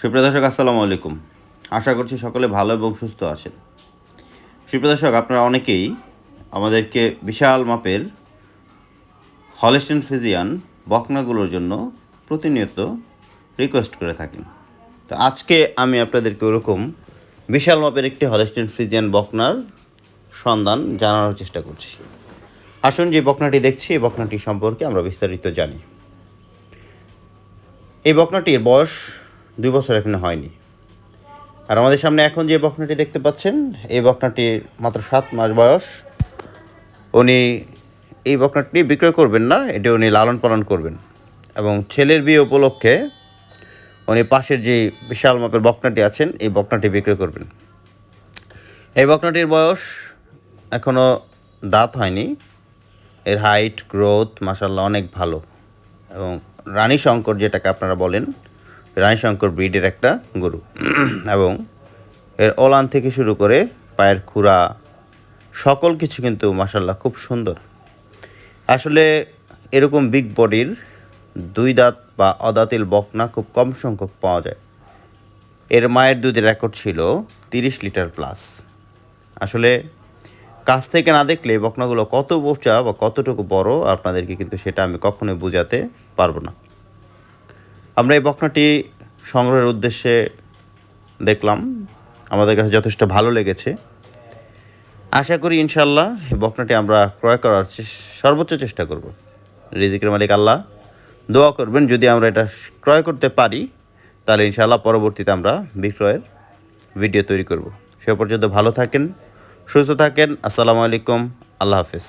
সুপ্রিয় দর্শক, আসসালামু আলাইকুম। আশা করছি সকলে ভালো এবং সুস্থ আছেন। সুপ্রিয় দর্শক, আপনারা অনেকেই আমাদেরকে বিশাল মাপের হলেস্টেন ফিজিয়ান বকনাগুলোর জন্য প্রতিনিয়ত রিকোয়েস্ট করে থাকেন। তো আজকে আমি আপনাদেরকে ওরকম বিশাল মাপের একটি হলেস্টেন ফ্রিজিয়ান বকনার সন্ধান জানানোর চেষ্টা করছি। আসুন যে বকনাটি দেখছি, এই বকনাটি সম্পর্কে আমরা বিস্তারিত জানি। এই বকনাটির বয়স দুই বছর এখনও হয়নি। আর আমাদের সামনে এখন যে বকনাটি দেখতে পাচ্ছেন, এই বকনাটির মাত্র সাত মাস বয়স। উনি এই বকনাটি বিক্রয় করবেন না, এটি উনি লালন পালন করবেন। এবং ছেলের বিয়ে উপলক্ষে উনি পাশের যে বিশাল মাপের বকনাটি আছেন, এই বকনাটি বিক্রয় করবেন। এই বকনাটির বয়স এখনও দাঁত হয়নি। এর হাইট গ্রোথ মাসাল্লাহ অনেক ভালো। এবং রানী শঙ্কর যেটাকে আপনারা বলেন রানী শঙ্কর ব্রিডের একটা গরু। এবং এর ওলান থেকে শুরু করে পায়ের খুরা, সকল কিছু কিন্তু মাসাল্লাহ খুব সুন্দর। আসলে এরকম বিগ বডির দুই দাঁত বা অদাতিল বকনা খুব কম সংখ্যক পাওয়া যায়। এর মায়ের দুধের রেকর্ড ছিল তিরিশ লিটার প্লাস আসলে কাছ থেকে না দেখলে বকনাগুলো কত বোচা বা কতটুকু বড়, আপনাদেরকে কিন্তু সেটা আমি কখনোই বোঝাতে পারব না। আমরা এই বকনাটি সংগ্রহের উদ্দেশ্যে দেখলাম। আমাদের কাছে যথেষ্ট ভালো লেগেছে। আশা করি ইনশাল্লাহ এই বকনাটি আমরা ক্রয় করার সর্বোচ্চ চেষ্টা করব। রিজিকের মালিক আল্লাহ দোয়া করবেন, যদি আমরা এটা ক্রয় করতে পারি, তাহলে ইনশাল্লাহ পরবর্তীতে আমরা বিক্রয়ের ভিডিও তৈরি করব। সে পর্যন্ত ভালো থাকেন, সুস্থ থাকেন। আসসালামু আলাইকুম, আল্লাহ হাফিজ।